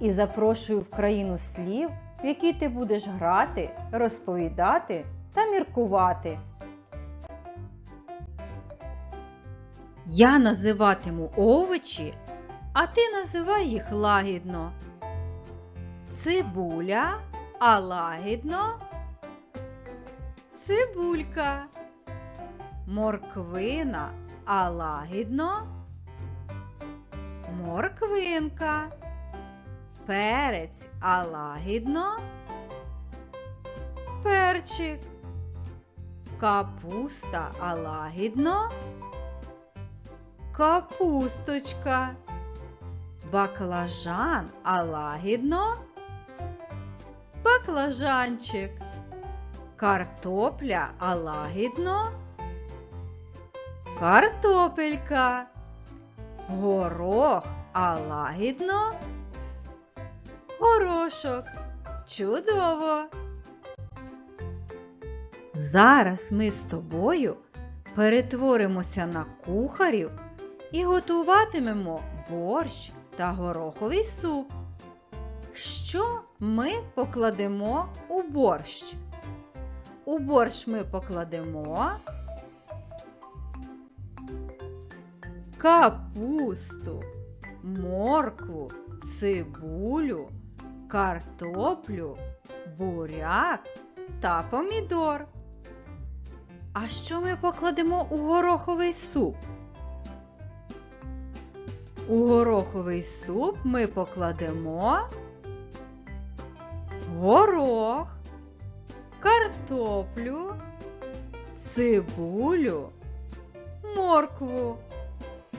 запрошую в країну слів, в якій ти будеш грати, розповідати та міркувати. Я називатиму овочі, а ти називай їх лагідно. Цибуля, а лагідно. Цибулька. Морквина, а лагідно. Морквинка. Перець, а лагідно. Перчик. Капуста, а лагідно. Капусточка. Баклажан, а лагідно. Баклажанчик. Картопля, а лагідно. Картопелька. Горох, а лагідно. Горошок. Чудово. Зараз ми з тобою перетворимося на кухарів і готуватимемо борщ та гороховий суп. Що ми покладемо у борщ? У борщ ми покладемо капусту, моркву, цибулю, картоплю, буряк та помідор. А що ми покладемо у гороховий суп? У гороховий суп ми покладемо горох, картоплю, цибулю, моркву.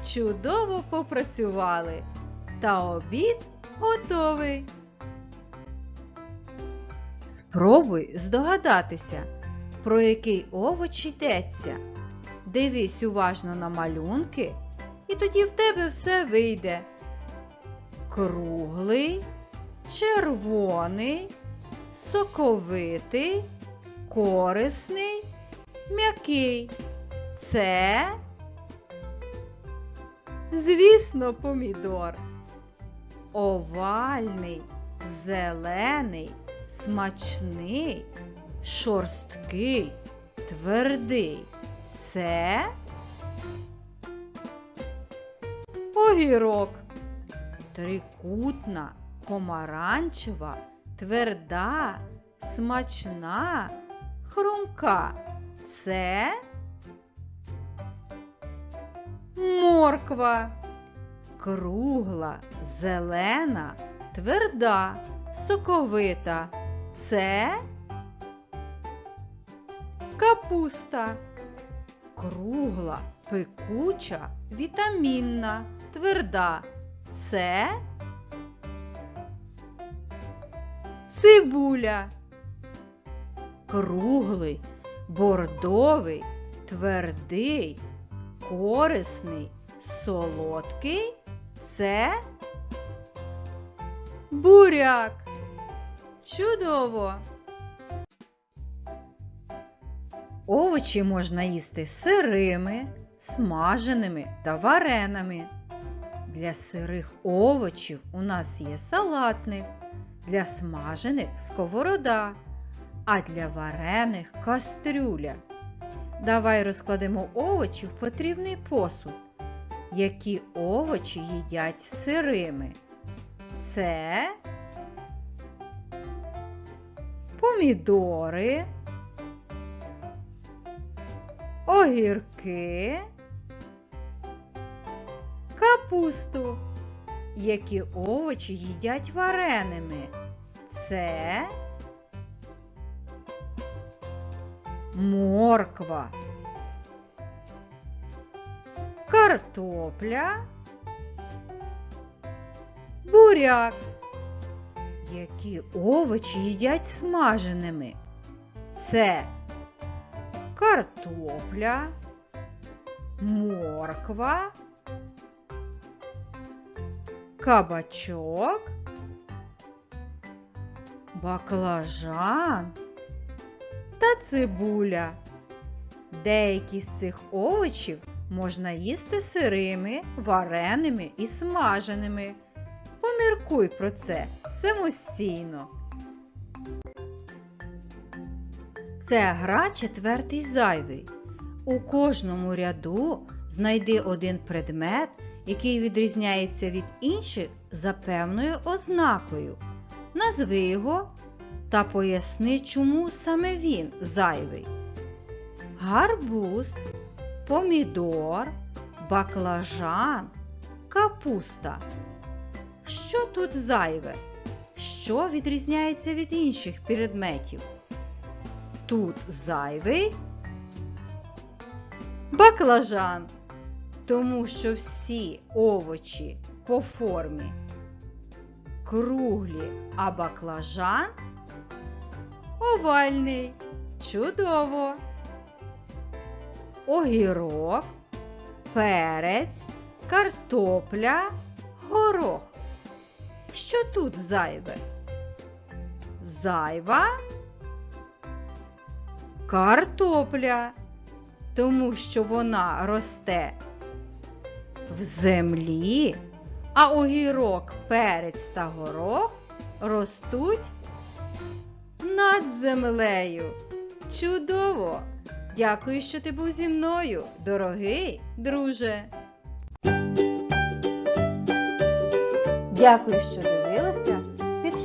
Чудово попрацювали. Та обід готовий. Спробуй здогадатися, про який овоч йдеться. Дивись уважно на малюнки, і тоді в тебе все вийде. Круглий, червоний, соковитий, корисний, м'який. Це, звісно, помідор. Овальний, зелений, смачний, шорсткий, твердий. Це огірок. Трикутна, помаранчева, тверда, смачна, хрумка. Це морква. Кругла, зелена, тверда, соковита. Це капуста. Кругла, пекуча, вітамінна, тверда. Це цибуля. Круглий, бордовий, твердий, корисний, солодкий. Це буряк. Чудово! Овочі можна їсти сирими, смаженими та вареними. Для сирих овочів у нас є салатник, для смажених сковорода, а для варених кастрюля. Давай розкладемо овочі в потрібний посуд. Які овочі їдять сирими? Це помідори, огірки, капусту. Які овочі їдять вареними? Це морква, картопля, буряк. Які овочі їдять смаженими? Це картопля, морква, кабачок, баклажан та цибуля. Деякі з цих овочів можна їсти сирими, вареними і смаженими. Поміркуй про це самостійно. Це гра четвертий зайвий. У кожному ряду знайди один предмет, який відрізняється від інших за певною ознакою. Назви його та поясни, чому саме він зайвий. Гарбуз, помідор, баклажан, капуста. Що тут зайве? Що відрізняється від інших предметів? Тут зайвий баклажан, тому що всі овочі по формі круглі, а баклажан овальний. Чудово! Огірок, перець, картопля, горох. Що тут зайве? Зайва картопля, тому що вона росте в землі, а огірок, перець та горох ростуть над землею. Чудово! Дякую, що ти був зі мною, дорогий друже. Дякую, що дивилися.